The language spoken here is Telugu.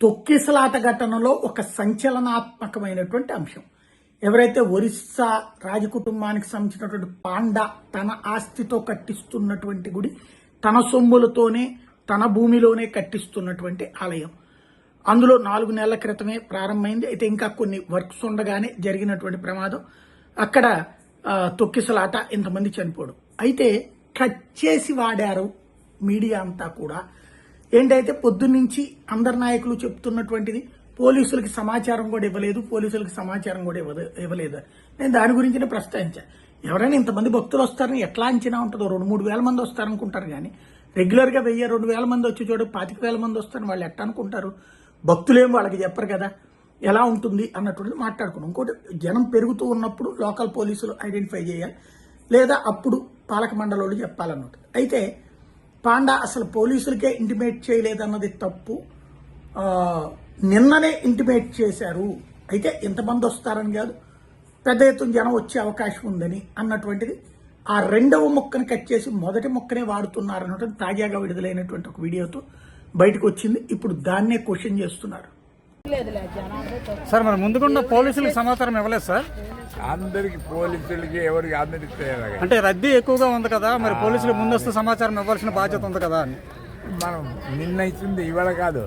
తొక్కిసలాట ఘటనలో ఒక సంచలనాత్మకమైనటువంటి అంశం. ఎవరైతే ఒరిస్సా రాజకుటుంబానికి సంబంధించినటువంటి పాండా తన ఆస్తితో కట్టిస్తున్నటువంటి గుడి తన సొమ్ములతోనే తన భూమిలోనే కట్టిస్తున్నటువంటి ఆలయం. అందులో నాలుగు నెలల క్రితమే ప్రారంభమైంది. అయితే ఇంకా కొన్ని వర్క్స్ ఉండగానే జరిగినటువంటి ప్రమాదం. అక్కడ తొక్కిసలాట ఇంతమంది చనిపోవడం. అయితే కట్ చేసి వాడారు మీడియా అంతా కూడా. ఏంటైతే పొద్దున్నుంచి అందరి నాయకులు చెప్తున్నటువంటిది పోలీసులకి సమాచారం కూడా ఇవ్వలేదు పోలీసులకి సమాచారం కూడా ఇవ్వదు- ఇవ్వలేదు. నేను దాని గురించి ప్రస్తావించా. ఎవరైనా ఇంతమంది భక్తులు వస్తారని ఎట్లా అంచనా ఉంటుందో రెండు మూడు వేల మంది వస్తారనుకుంటారు కానీ రెగ్యులర్గా వెయ్యి రెండు వేల మంది వచ్చి చూడు పాతిక వేల మంది వస్తారని వాళ్ళు ఎట్లా అనుకుంటారు? భక్తులేం వాళ్ళకి చెప్పరు కదా. ఎలా ఉంటుంది అన్నటువంటిది మాట్లాడుకున్నాం. ఇంకోటి జనం పెరుగుతూ ఉన్నప్పుడు లోకల్ పోలీసులు ఐడెంటిఫై చేయాలి. లేదా అప్పుడు పాలక మండలి చెప్పాలన్నట్టు అయితే పాండా అసలు పోలీసులకే ఇంటిమేట్ చేయలేదన్నది తప్పు. నిన్ననే ఇంటిమేట్ చేశారు. అయితే ఎంతమంది వస్తారని కాదు పెద్ద ఎత్తున జనం వచ్చే అవకాశం ఉందని అన్నటువంటిది ఆ రెండవ మొక్కని కట్ చేసి మొదటి మొక్కనే వాడుతున్నారు అన్నటువంటి తాజాగా విడుదలైనటువంటి ఒక వీడియోతో బయటకు వచ్చింది ఇప్పుడు దాన్నే క్వశ్చన్ చేస్తున్నారు. సార్ మరి ముందుకుండా పోలీసులకు సమాచారం ఇవ్వలేదు సార్? అందరికి పోలీసులకి ఎవరికి అందరికి తెలియాలి. అంటే రద్దీ ఎక్కువగా ఉంది కదా మరి పోలీసులకు ముందస్తు సమాచారం ఇవ్వాల్సిన బాధ్యత ఉంది కదా అని మనం నిన్న ఇస్తుంది ఇవాళ కాదు